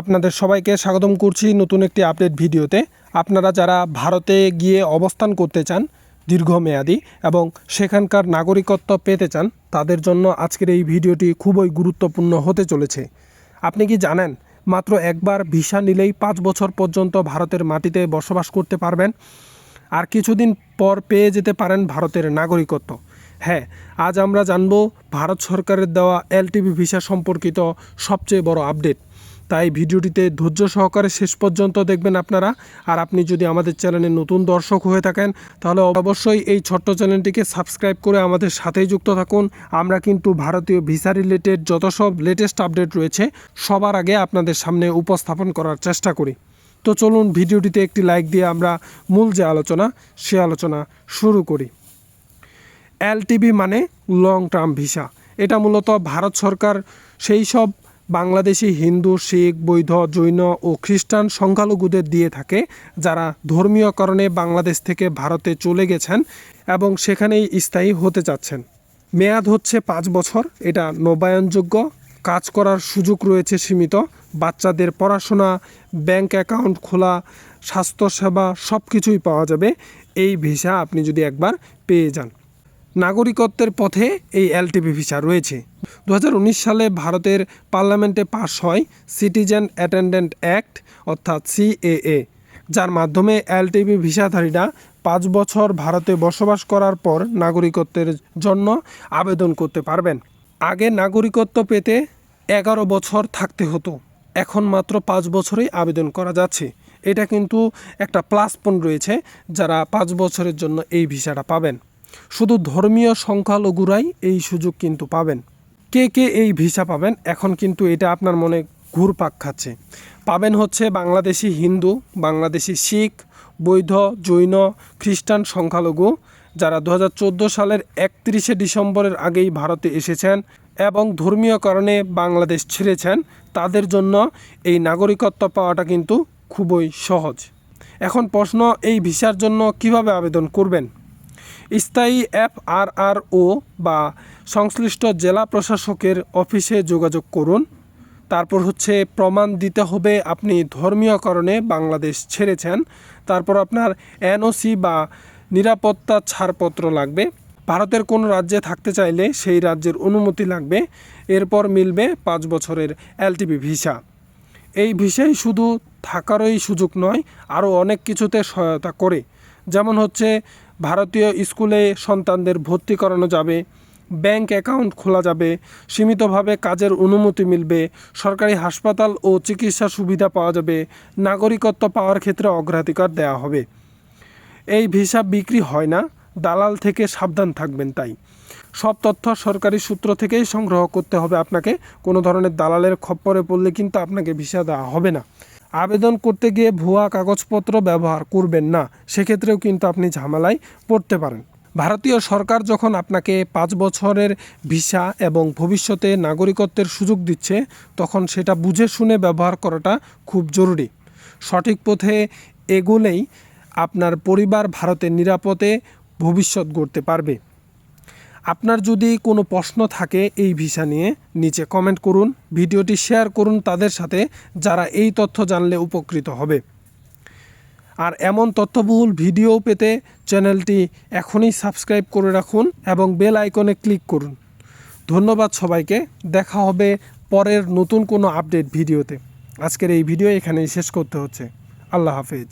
আপনাদের সবাইকে স্বাগতম করছি নতুন একটি আপডেট ভিডিওতে। আপনারা যারা ভারতে গিয়ে অবস্থান করতে চান দীর্ঘমেয়াদী এবং সেখানকার নাগরিকত্ব পেতে চান, তাদের জন্য আজকের এই ভিডিওটি খুবই গুরুত্বপূর্ণ হতে চলেছে। আপনি কি জানেন, মাত্র একবার ভিসা নিলেই পাঁচ বছর পর্যন্ত ভারতের মাটিতে বসবাস করতে পারবেন? আর কিছুদিন পর পেয়ে যেতে পারেন ভারতের নাগরিকত্ব। হ্যাঁ আজ আমরা জানব ভারত সরকারের দেওয়া এলটিভি ভিসা সম্পর্কিত সবচেয়ে বড় আপডেট। তাই ভিডিওটিতে ধৈর্য সহকারে শেষ পর্যন্ত দেখবেন আপনারা। আর আপনি যদি আমাদের চ্যানেলে নতুন দর্শক হয়ে থাকেন, তাহলে অবশ্যই এই ছোট্ট চ্যানেলটিকে সাবস্ক্রাইব করে আমাদের সাথেই যুক্ত থাকুন। আমরা কিন্তু ভারতীয় ভিসা রিলেটেড যত সব লেটেস্ট আপডেট রয়েছে, সবার আগে আপনাদের সামনে উপস্থাপন করার চেষ্টা করি। তো চলুন, ভিডিওটিতে একটি লাইক দিয়ে আমরা মূল যে আলোচনা, সে আলোচনা শুরু করি। এলটিবি মানে লং টার্ম ভিসা এটা মূলত ভারত সরকার সেই সব বাংলাদেশি, হিন্দু, শিখ বৈধ জৈন ও খ্রিস্টান সংখ্যালঘুদের দিয়ে থাকে, যারা ধর্মীয় কারণে বাংলাদেশ থেকে ভারতে চলে গেছেন এবং সেখানেই স্থায়ী হতে চাচ্ছেন। মেয়াদ হচ্ছে পাঁচ বছর, এটা নবায়নযোগ্য। কাজ করার সুযোগ রয়েছে সীমিত। বাচ্চাদের পড়াশোনা, ব্যাংক অ্যাকাউন্ট খোলা, স্বাস্থ্যসেবা সব কিছুই পাওয়া যাবে। এই ভিসা আপনি যদি একবার পেয়ে যান। নাগরিকত্বের পথে এই এলটিপি ভিসা রয়েছে। দু হাজার উনিশ সালে ভারতের পার্লামেন্টে পাশ হয় সিটিজেন অ্যাটেন্ডেন্ট অ্যাক্ট, অর্থাৎ সিএএ যার মাধ্যমে এলটিপি ভিসাধারীরা পাঁচ বছর ভারতে বসবাস করার পর নাগরিকত্বের জন্য আবেদন করতে পারবেন। আগে নাগরিকত্ব পেতে এগারো বছর থাকতে হতো। এখন মাত্র পাঁচ বছরেই আবেদন করা যাচ্ছে। এটা কিন্তু একটা প্লাস পয়েন্ট রয়েছে যারা পাঁচ বছরের জন্য এই ভিসাটা পাবেন। শুধু ধর্মীয় সংখ্যালঘুরাই এই সুযোগ কিন্তু পাবেন। কে কে এই ভিসা পাবেন? এখন কিন্তু এটা আপনার মনে ঘুরপাক খাচ্ছে। পাবেন হচ্ছে বাংলাদেশি হিন্দু, বাংলাদেশি শিখ বৈধ জৈন, খ্রিস্টান সংখ্যালঘু যারা দু হাজার চোদ্দ সালের একত্রিশে ডিসেম্বরের আগেই ভারতে এসেছেন এবং ধর্মীয় কারণে বাংলাদেশ ছেড়েছেন, তাদের জন্য এই নাগরিকত্ব পাওয়াটা কিন্তু খুবই সহজ। এখন প্রশ্ন, এই ভিসার জন্য কীভাবে আবেদন করবেন? স্থায়ী এফ আর আর ও বা সংশ্লিষ্ট জেলা প্রশাসকের অফিসে যোগাযোগ করুন। তারপর হচ্ছে প্রমাণ দিতে হবে আপনি ধর্মীয় কারণে বাংলাদেশ ছেড়েছেন। তারপর আপনার এনওসি বা নিরাপত্তা ছাড়পত্র লাগবে। ভারতের কোনো রাজ্যে থাকতে চাইলে সেই রাজ্যের অনুমতি লাগবে। এরপর মিলবে পাঁচ বছরের এলটিপি ভিসা। এই ভিসাই শুধু থাকারই সুযোগ নয়, আরও অনেক কিছুতে সহায়তা করে। যেমন হচ্ছে ভারতীয় স্কুলে সন্তানদের ভর্তি করানো যাবে, ব্যাংক অ্যাকাউন্ট খোলা যাবে, সীমিতভাবে কাজের অনুমতি মিলবে, সরকারি হাসপাতাল ও চিকিৎসা সুবিধা পাওয়া যাবে, নাগরিকত্ব পাওয়ার ক্ষেত্রে অগ্রাধিকার দেওয়া হবে। এই ভিসা বিক্রি হয় না, দালাল থেকে সাবধান থাকবেন তাই। সব তথ্য সরকারি সূত্র থেকেই সংগ্রহ করতে হবে। আপনাকে কোনো ধরনের দালালের খপ্পরে পড়লে কিন্তু আপনাকে ভিসা দেওয়া হবে না। আবেদন করতে গিয়ে ভুয়া কাগজপত্র ব্যবহার করবেন না, সেক্ষেত্রেও কিন্তু আপনি ঝামেলায় পড়তে পারেন। ভারতীয় সরকার যখন আপনাকে পাঁচ বছরের ভিসা এবং ভবিষ্যতে নাগরিকত্বের সুযোগ দিচ্ছে, তখন সেটা বুঝে শুনে ব্যবহার করাটা খুব জরুরি। সঠিক পথে এগোলেই আপনার পরিবার ভারতে নিরাপদে ভবিষ্যৎ গড়তে পারবে। আপনার যদি কোনো প্রশ্ন থাকে এই ভিসা নিয়ে, নিচে কমেন্ট করুন, ভিডিওটি শেয়ার করুন তাদের সাথে যারা এই তথ্য জানলে উপকৃত হবে। আর এমন তথ্যবহুল ভিডিও পেতে চ্যানেলটি এখনই সাবস্ক্রাইব করে রাখুন এবং বেল আইকনে ক্লিক করুন। ধন্যবাদ সবাইকে, দেখা হবে পরের নতুন কোনো আপডেট ভিডিওতে আজকের এই ভিডিও এখানেই শেষ করতে হচ্ছে। আল্লাহ হাফেজ।